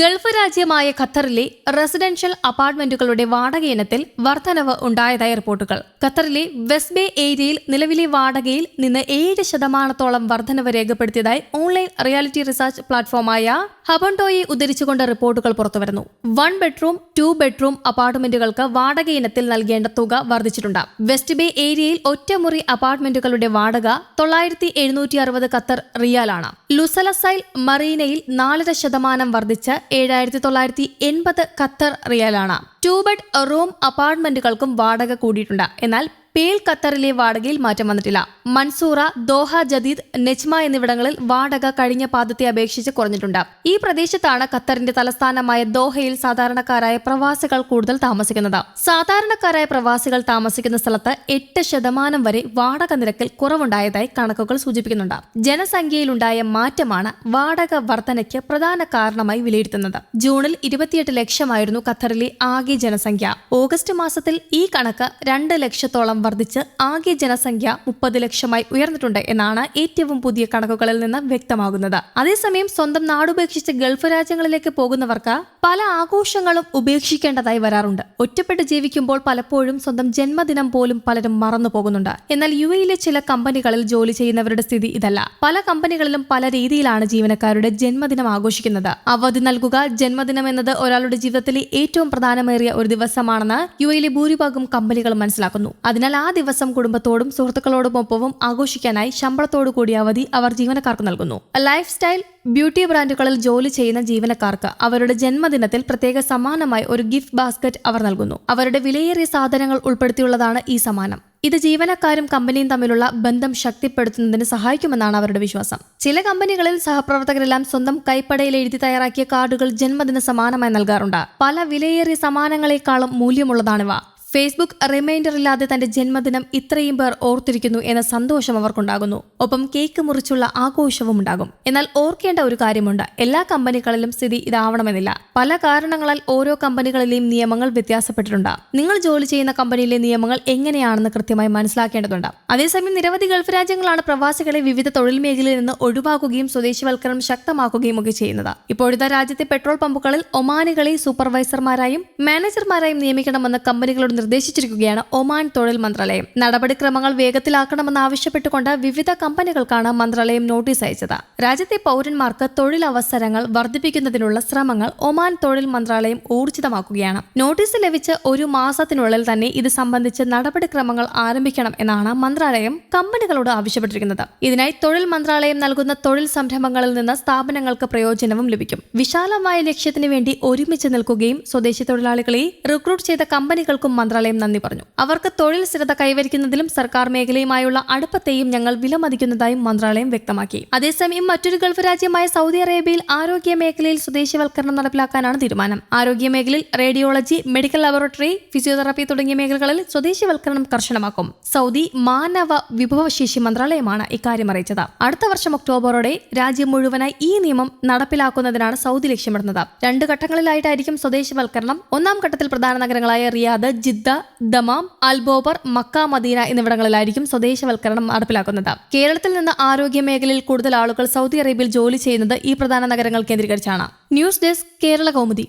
Gulf രാജ്യമായ ഖത്തറിലെ residential അപ്പാർട്ട്മെന്റുകളുടെ വാടക ഇനത്തിൽ വർധനവ് ഉണ്ടായതായി റിപ്പോർട്ടുകൾ. ഖത്തറിലെ വെസ്റ്റ് ബേ ഏരിയയിൽ നിലവിലെ വാടകയിൽ നിന്ന് ഏഴ് ശതമാനത്തോളം വർധനവ് രേഖപ്പെടുത്തിയതായി ഓൺലൈൻ റിയാലിറ്റി റിസർച്ച് പ്ലാറ്റ്ഫോമായ ഹബണ്ടോയെ ഉദ്ധരിച്ചുകൊണ്ട് റിപ്പോർട്ടുകൾ പുറത്തുവരുന്നു. വൺ ബെഡ്റൂം ടു ബെഡ്റൂം അപ്പാർട്ട്മെന്റുകൾക്ക് വാടക ഇനത്തിൽ നൽകേണ്ട തുക വർദ്ധിച്ചിട്ടുണ്ട്. വെസ്റ്റ് ബേ ഏരിയയിൽ ഒറ്റമുറി അപ്പാർട്ട്മെന്റുകളുടെ വാടക തൊള്ളായിരത്തി എഴുന്നൂറ്റി അറുപത് ഖത്തർ റിയാലാണ്. ലുസലസൈൽ മറീനയിൽ നാലര ശതമാനം വർദ്ധിച്ച് ഏഴായിരത്തി തൊള്ളായിരത്തി എൺപത് ഖത്തർ റിയലാണ്. ടൂബഡ് ബെഡ് റൂം അപ്പാർട്ട്മെന്റുകൾക്കും വാടക കൂടിയിട്ടുണ്ട്. എന്നാൽ പേൽ ഖത്തറിലെ വാടകയിൽ മാറ്റം വന്നിട്ടില്ല. മൻസൂറ ദോഹ ജദീദ് നെജ്മ എന്നിവിടങ്ങളിൽ വാടക കഴിഞ്ഞ പാദത്തെ അപേക്ഷിച്ച് കുറഞ്ഞിട്ടുണ്ട്. ഈ പ്രദേശത്താണ് ഖത്തറിന്റെ തലസ്ഥാനമായ ദോഹയിൽ സാധാരണക്കാരായ പ്രവാസികൾ കൂടുതൽ താമസിക്കുന്നത്. സാധാരണക്കാരായ പ്രവാസികൾ താമസിക്കുന്ന സ്ഥലത്ത് എട്ട് ശതമാനം വരെ വാടക നിരക്കിൽ കുറവുണ്ടായതായി കണക്കുകൾ സൂചിപ്പിക്കുന്നുണ്ട്. ജനസംഖ്യയിലുണ്ടായ മാറ്റമാണ് വാടക വർധനയ്ക്ക് പ്രധാന കാരണമായി വിലയിരുത്തുന്നത്. ജൂണിൽ ഇരുപത്തിയെട്ട് ലക്ഷമായിരുന്നു ഖത്തറിലെ ആകെ ജനസംഖ്യ. ഓഗസ്റ്റ് മാസത്തിൽ ഈ കണക്ക് രണ്ട് ലക്ഷത്തോളം വർദ്ധിച്ച് ആകെ ജനസംഖ്യ മുപ്പത് ലക്ഷമായി ഉയർന്നിട്ടുണ്ട് എന്നാണ് ഏറ്റവും പുതിയ കണക്കുകളിൽ നിന്ന് വ്യക്തമാകുന്നത്. അതേസമയം സ്വന്തം നാടുപേക്ഷിച്ച് ഗൾഫ് രാജ്യങ്ങളിലേക്ക് പോകുന്നവർക്ക് പല ആഘോഷങ്ങളും ഉപേക്ഷിക്കേണ്ടതായി വരാറുണ്ട്. ഒറ്റപ്പെട്ട് ജീവിക്കുമ്പോൾ പലപ്പോഴും സ്വന്തം ജന്മദിനം പോലും പലരും മറന്നു പോകുന്നുണ്ട്. എന്നാൽ യു എയിലെ ചില കമ്പനികളിൽ ജോലി ചെയ്യുന്നവരുടെ സ്ഥിതി ഇതല്ല. പല കമ്പനികളിലും പല രീതിയിലാണ് ജീവനക്കാരുടെ ജന്മദിനം ആഘോഷിക്കുന്നത്. അവധി നൽകുക ജന്മദിനം എന്നത് ഒരാളുടെ ജീവിതത്തിലെ ഏറ്റവും പ്രധാനമേറിയ ഒരു ദിവസമാണെന്ന് യു എയിലെ ഭൂരിഭാഗം കമ്പനികൾ മനസ്സിലാക്കുന്നു. അതിനാൽ ആ ദിവസം കുടുംബത്തോടും സുഹൃത്തുക്കളോടുമൊപ്പവും ആഘോഷിക്കാനായി ശമ്പളത്തോടു കൂടിയ അവധി അവർ ജീവനക്കാർക്ക് നൽകുന്നു. ലൈഫ് സ്റ്റൈൽ ബ്യൂട്ടി ബ്രാൻഡുകളിൽ ജോലി ചെയ്യുന്ന ജീവനക്കാർക്ക് അവരുടെ ജന്മദിനത്തിൽ പ്രത്യേക സമ്മാനമായി ഒരു ഗിഫ്റ്റ് ബാസ്ക്കറ്റ് അവർ നൽകുന്നു. അവരുടെ വിലയേറിയ സാധനങ്ങൾ ഉൾപ്പെടുത്തിയുള്ളതാണ് ഈ സമ്മാനം. ഇത് ജീവനക്കാരും കമ്പനിയും തമ്മിലുള്ള ബന്ധം ശക്തിപ്പെടുത്തുന്നതിന് സഹായിക്കുമെന്നാണ് അവരുടെ വിശ്വാസം. ചില കമ്പനികളിൽ സഹപ്രവർത്തകരെല്ലാം സ്വന്തം കൈപ്പടയിൽ എഴുതി തയ്യാറാക്കിയ കാർഡുകൾ ജന്മദിന സമ്മാനമായി നൽകാറുണ്ട്. പല വിലയേറിയ സമ്മാനങ്ങളെക്കാളും മൂല്യമുള്ളതാണിവ. ഫേസ്ബുക്ക് റിമൈൻഡർ ഇല്ലാതെ തന്റെ ജന്മദിനം ഇത്രയും പേർ ഓർത്തിരിക്കുന്നു എന്ന സന്തോഷം അവർക്കുണ്ടാകുന്നു. ഒപ്പം കേക്ക് മുറിച്ചുള്ള ആഘോഷവും ഉണ്ടാകും. എന്നാൽ ഓർക്കേണ്ട ഒരു കാര്യമുണ്ട്. എല്ലാ കമ്പനികളിലും സ്ഥിതി ഇതാവണമെന്നില്ല. പല കാരണങ്ങളാൽ ഓരോ കമ്പനികളിലെയും നിയമങ്ങൾ വ്യത്യാസപ്പെട്ടിട്ടുണ്ട്. നിങ്ങൾ ജോലി ചെയ്യുന്ന കമ്പനിയിലെ നിയമങ്ങൾ എങ്ങനെയാണെന്ന് കൃത്യമായി മനസ്സിലാക്കേണ്ടതുണ്ട്. അതേസമയം നിരവധി ഗൾഫ് രാജ്യങ്ങളാണ് പ്രവാസികളെ വിവിധ തൊഴിൽ മേഖലയിൽ നിന്ന് ഒഴിവാക്കുകയും സ്വദേശിവൽക്കരണം ശക്തമാക്കുകയും ഒക്കെ ചെയ്യുന്നത്. ഇപ്പോഴത്തെ രാജ്യത്തെ പെട്രോൾ പമ്പുകളിൽ ഒമാനുകളെ സൂപ്പർവൈസർമാരായും മാനേജർമാരായും നിയമിക്കണമെന്ന് കമ്പനികളോട് നിർദ്ദേശിച്ചിരിക്കുകയാണ് ഒമാൻ തൊഴിൽ മന്ത്രാലയം. നടപടിക്രമങ്ങൾ വേഗത്തിലാക്കണമെന്ന് ആവശ്യപ്പെട്ടുകൊണ്ട് വിവിധ കമ്പനികൾക്കാണ് മന്ത്രാലയം നോട്ടീസ് അയച്ചത്. രാജ്യത്തെ പൗരന്മാർക്ക് തൊഴിലവസരങ്ങൾ വർദ്ധിപ്പിക്കുന്നതിനുള്ള ശ്രമങ്ങൾ ഒമാൻ തൊഴിൽ മന്ത്രാലയം ഊർജിതമാക്കുകയാണ്. നോട്ടീസ് ലഭിച്ച് ഒരു മാസത്തിനുള്ളിൽ തന്നെ ഇത് സംബന്ധിച്ച് നടപടിക്രമങ്ങൾ ആരംഭിക്കണം എന്നാണ് മന്ത്രാലയം കമ്പനികളോട് ആവശ്യപ്പെട്ടിരിക്കുന്നത്. ഇതിനായി തൊഴിൽ മന്ത്രാലയം നൽകുന്ന തൊഴിൽ സംരംഭങ്ങളിൽ നിന്ന് സ്ഥാപനങ്ങൾക്ക് പ്രയോജനവും ലഭിക്കും. വിശാലമായ ലക്ഷ്യത്തിന് വേണ്ടി ഒരുമിച്ച് നിൽക്കുകയും സ്വദേശി തൊഴിലാളികളെ റിക്രൂട്ട് ചെയ്ത കമ്പനികൾക്കും മന്ത്രാലയം നന്ദി പറഞ്ഞു. അവർക്ക് തൊഴിൽ സ്ഥിരത കൈവരിക്കുന്നതിലും സർക്കാർ മേഖലയുമായുള്ള അടുപ്പത്തെയും ഞങ്ങൾ വിലമതിക്കുന്നതായും മന്ത്രാലയം വ്യക്തമാക്കി. അതേസമയം മറ്റൊരു ഗൾഫ് രാജ്യമായ സൗദി അറേബ്യയിൽ ആരോഗ്യ മേഖലയിൽ സ്വദേശിവൽക്കരണം നടപ്പിലാക്കാനാണ് തീരുമാനം. ആരോഗ്യ മേഖലയിൽ റേഡിയോളജി മെഡിക്കൽ ലബോറട്ടറി ഫിസിയോതെറാപ്പി തുടങ്ങിയ മേഖലകളിൽ സ്വദേശിവൽക്കരണം കർശനമാക്കും. സൗദി മാനവ വിഭവശേഷി മന്ത്രാലയമാണ് ഇക്കാര്യം അറിയിച്ചത്. അടുത്ത വർഷം ഒക്ടോബറോടെ രാജ്യം മുഴുവനായി ഈ നിയമം നടപ്പിലാക്കുന്നതിനാണ് സൗദി ലക്ഷ്യമിടുന്നത്. രണ്ട് ഘട്ടങ്ങളിലായിട്ടായിരിക്കും സ്വദേശിവൽക്കരണം. ഒന്നാം ഘട്ടത്തിൽ പ്രധാന നഗരങ്ങളായ Riyadh Jeddah Dammam അൽബോബർ Mecca Medina എന്നിവിടങ്ങളിലായിരിക്കും സ്വദേശവൽക്കരണം നടപ്പിലാക്കുന്നത്. കേരളത്തിൽ നിന്ന് ആരോഗ്യ മേഖലയിൽ കൂടുതൽ ആളുകൾ സൗദി അറേബ്യയിൽ ജോലി ചെയ്യുന്നത് ഈ പ്രധാന നഗരങ്ങൾ കേന്ദ്രീകരിച്ചാണ്. News desk Kerala Kaumudi.